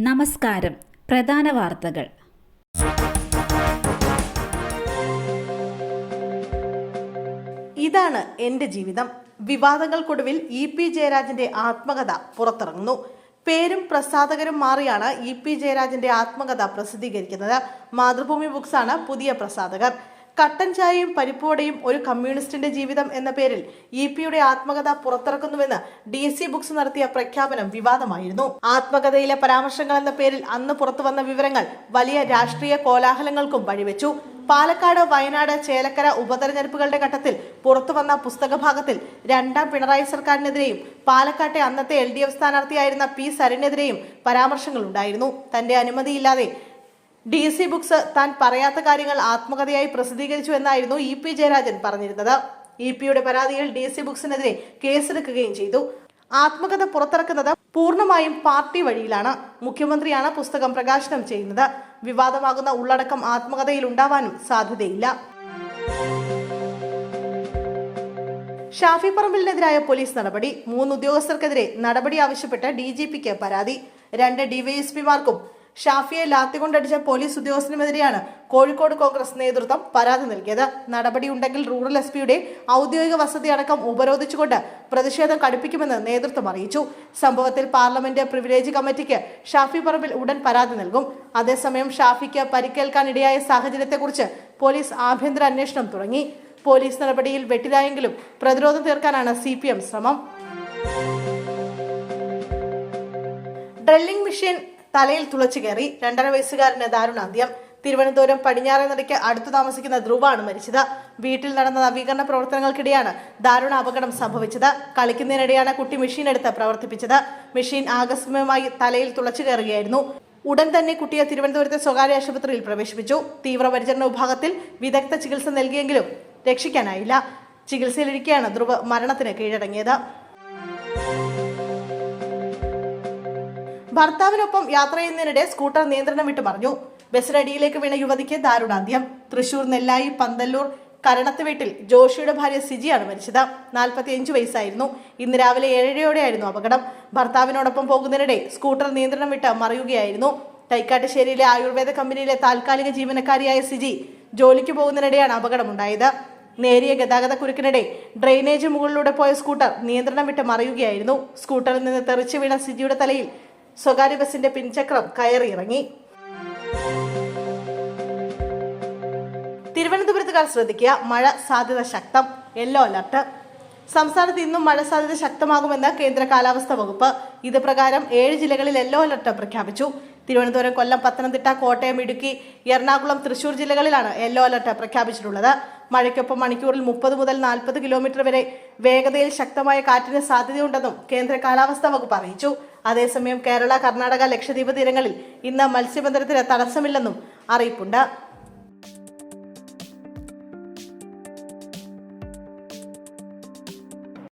നമസ്കാരം. പ്രധാന വാർത്തകൾ. ഇതാണ് എന്റെ ജീവിതം. വിവാദങ്ങൾക്കൊടുവിൽ ഇ പി ജയരാജന്റെ ആത്മകഥ പുറത്തിറങ്ങുന്നു. പേരും പ്രസാധകരും മാറിയാണ് ഇ പി ജയരാജന്റെ ആത്മകഥ പ്രസിദ്ധീകരിക്കുന്നത്. മാതൃഭൂമി ബുക്സാണ് പുതിയ പ്രസാധകർ. കട്ടൻ ചായയും പരിപ്പുവടയും ഒരു കമ്മ്യൂണിസ്റ്റിന്റെ ജീവിതം എന്ന പേരിൽ ഇ പിയുടെ ആത്മകഥ പുറത്തിറക്കുന്നുവെന്ന് ഡി സി ബുക്സ് നടത്തിയ പ്രഖ്യാപനം വിവാദമായിരുന്നു. ആത്മകഥയിലെ പരാമർശങ്ങൾ എന്ന പേരിൽ അന്ന് പുറത്തു വന്ന വിവരങ്ങൾ വലിയ രാഷ്ട്രീയ കോലാഹലങ്ങൾക്കും വഴിവെച്ചു. പാലക്കാട് വയനാട് ചേലക്കര ഉപതെരഞ്ഞെടുപ്പുകളുടെ ഘട്ടത്തിൽ പുറത്തു വന്ന പുസ്തകഭാഗത്തിൽ രണ്ടാം പിണറായി സർക്കാരിനെതിരെയും പാലക്കാട്ടെ അന്നത്തെ എൽ ഡി എഫ് സ്ഥാനാർത്ഥിയായിരുന്ന പി സരനെതിരെയും പരാമർശങ്ങളുണ്ടായിരുന്നു തന്റെ അനുമതിയില്ലാതെ ഡി സി ബുക്സ് താൻ പറയാത്ത കാര്യങ്ങൾ ആത്മകഥയായി പ്രസിദ്ധീകരിച്ചു എന്നായിരുന്നു ഇ പി ജയരാജൻ പറഞ്ഞിരുന്നത്. ഇ പിയുടെ പരാതിയിൽ ഡി സി ബുക്സിനെതിരെ കേസെടുക്കുകയും ചെയ്തു. ആത്മകഥ പുറത്തിറക്കുന്നത് പൂർണമായും പാർട്ടി വഴിയിലാണ്. മുഖ്യമന്ത്രിയാണ് പുസ്തകം പ്രകാശനം ചെയ്യുന്നത്. വിവാദമാകുന്ന ഉള്ളടക്കം ആത്മകഥയിൽ ഉണ്ടാവാനും സാധ്യതയില്ല. ഷാഫി പറമ്പിലിനെതിരായ പോലീസ് നടപടി. മൂന്ന് ഉദ്യോഗസ്ഥർക്കെതിരെ നടപടി ആവശ്യപ്പെട്ട് ഡി ജി പിക്ക് പരാതി. രണ്ട് ഡിവൈഎസ്പിമാർക്കും ഷാഫിയെ ലാത്തികൊണ്ടടിച്ച പോലീസ് ഉദ്യോഗസ്ഥനുമെതിരെയാണ് കോഴിക്കോട് കോൺഗ്രസ് നേതൃത്വം പരാതി നൽകിയത്. നടപടിയുണ്ടെങ്കിൽ റൂറൽ എസ് പിയുടെ ഔദ്യോഗിക വസതി അടക്കം ഉപരോധിച്ചുകൊണ്ട് പ്രതിഷേധം കടുപ്പിക്കുമെന്ന് നേതൃത്വം അറിയിച്ചു. സംഭവത്തിൽ പാർലമെന്റ് പ്രിവിലേജ് കമ്മിറ്റിക്ക് ഷാഫി പറമ്പിൽ ഉടൻ പരാതി നൽകും. അതേസമയം ഷാഫിക്ക് പരിക്കേൽക്കാനിടയായ സാഹചര്യത്തെക്കുറിച്ച് പോലീസ് ആഭ്യന്തര അന്വേഷണം തുടങ്ങി. പോലീസ് നടപടിയിൽ വെട്ടിലായെങ്കിലും പ്രതിരോധം തീർക്കാനാണ് സി ശ്രമം. ഡ്രില്ലിംഗ് മെഷീൻ തലയിൽ തുളച്ചു കയറി രണ്ടര വയസ്സുകാരന് ദാരുണാന്ത്യം. തിരുവനന്തപുരം പടിഞ്ഞാറെ നടയ്ക്ക് അടുത്തു താമസിക്കുന്ന ധ്രുവാണ് മരിച്ചത്. വീട്ടിൽ നടന്ന നവീകരണ പ്രവർത്തനങ്ങൾക്കിടെയാണ് ദാരുണ അപകടം സംഭവിച്ചത്. കളിക്കുന്നതിനിടെയാണ് കുട്ടി മെഷീൻ എടുത്ത് പ്രവർത്തിപ്പിച്ചത്. മെഷീൻ ആകസ്മികമായി തലയിൽ തുളച്ചു കയറുകയായിരുന്നു. ഉടൻ തന്നെ കുട്ടിയെ തിരുവനന്തപുരത്തെ സ്വകാര്യ ആശുപത്രിയിൽ പ്രവേശിപ്പിച്ചു. തീവ്രപരിചരണ വിഭാഗത്തിൽ വിദഗ്ധ ചികിത്സ നൽകിയെങ്കിലും രക്ഷിക്കാനായില്ല. ചികിത്സയിലിരിക്കെയാണ് ധ്രുവ് മരണത്തിന് കീഴടങ്ങിയത്. ഭർത്താവിനൊപ്പം യാത്ര ചെയ്യുന്നതിനിടെ സ്കൂട്ടർ നിയന്ത്രണം വിട്ടു പറഞ്ഞു ബസ്സിനടിയിലേക്ക് വീണ യുവതിക്ക് ദാരുണാന്ത്യം. തൃശൂർ നെല്ലായി പന്തല്ലൂർ കരണത്ത് വീട്ടിൽ ജോഷിയുടെ ഭാര്യ സിജിയാണ് മരിച്ചത്. നാൽപ്പത്തിയഞ്ച് വയസ്സായിരുന്നു. ഇന്ന് രാവിലെ ഏഴരയോടെയായിരുന്നു അപകടം. ഭർത്താവിനോടൊപ്പം പോകുന്നതിനിടെ സ്കൂട്ടർ നിയന്ത്രണം വിട്ട് മറിയുകയായിരുന്നു. തൈക്കാട്ടുശ്ശേരിയിലെ ആയുർവേദ കമ്പനിയിലെ താൽക്കാലിക ജീവനക്കാരിയായ സിജി ജോലിക്ക് പോകുന്നതിനിടെയാണ് അപകടമുണ്ടായത്. നേരിയ ഗതാഗത കുരുക്കിനിടെ ഡ്രെയിനേജ് മുകളിലൂടെ പോയ സ്കൂട്ടർ നിയന്ത്രണം വിട്ട് മറിയുകയായിരുന്നു. സ്കൂട്ടറിൽ നിന്ന് തെറിച്ചു വീണ സിജിയുടെ തലയിൽ സ്വകാര്യ ബസിന്റെ പിൻചക്രം കയറിയിറങ്ങി. തിരുവനന്തപുരത്തുകാർ ശ്രദ്ധിക്കുക മഴ സാധ്യത ശക്തം യെല്ലോ അലർട്ട്. സംസ്ഥാനത്ത് ഇന്നും മഴ സാധ്യത ശക്തമാകുമെന്ന് കേന്ദ്ര കാലാവസ്ഥാ വകുപ്പ് ഇത് പ്രകാരം ഏഴ് ജില്ലകളിൽ യെല്ലോ അലർട്ട് പ്രഖ്യാപിച്ചു. തിരുവനന്തപുരം കൊല്ലം പത്തനംതിട്ട കോട്ടയം ഇടുക്കി എറണാകുളം തൃശൂർ ജില്ലകളിലാണ് യെല്ലോ അലർട്ട് പ്രഖ്യാപിച്ചിട്ടുള്ളത്. മഴയ്ക്കൊപ്പം മണിക്കൂറിൽ മുപ്പത് മുതൽ നാൽപ്പത് കിലോമീറ്റർ വരെ വേഗതയിൽ ശക്തമായ കാറ്റിന് സാധ്യതയുണ്ടെന്നും കേന്ദ്ര കാലാവസ്ഥാ വകുപ്പ് അറിയിച്ചു. അതേസമയം കേരള കർണാടക ലക്ഷദ്വീപ് തീരങ്ങളിൽ ഇന്ന് മത്സ്യബന്ധനത്തിന് തടസ്സമില്ലെന്നും അറിയിപ്പുണ്ട്.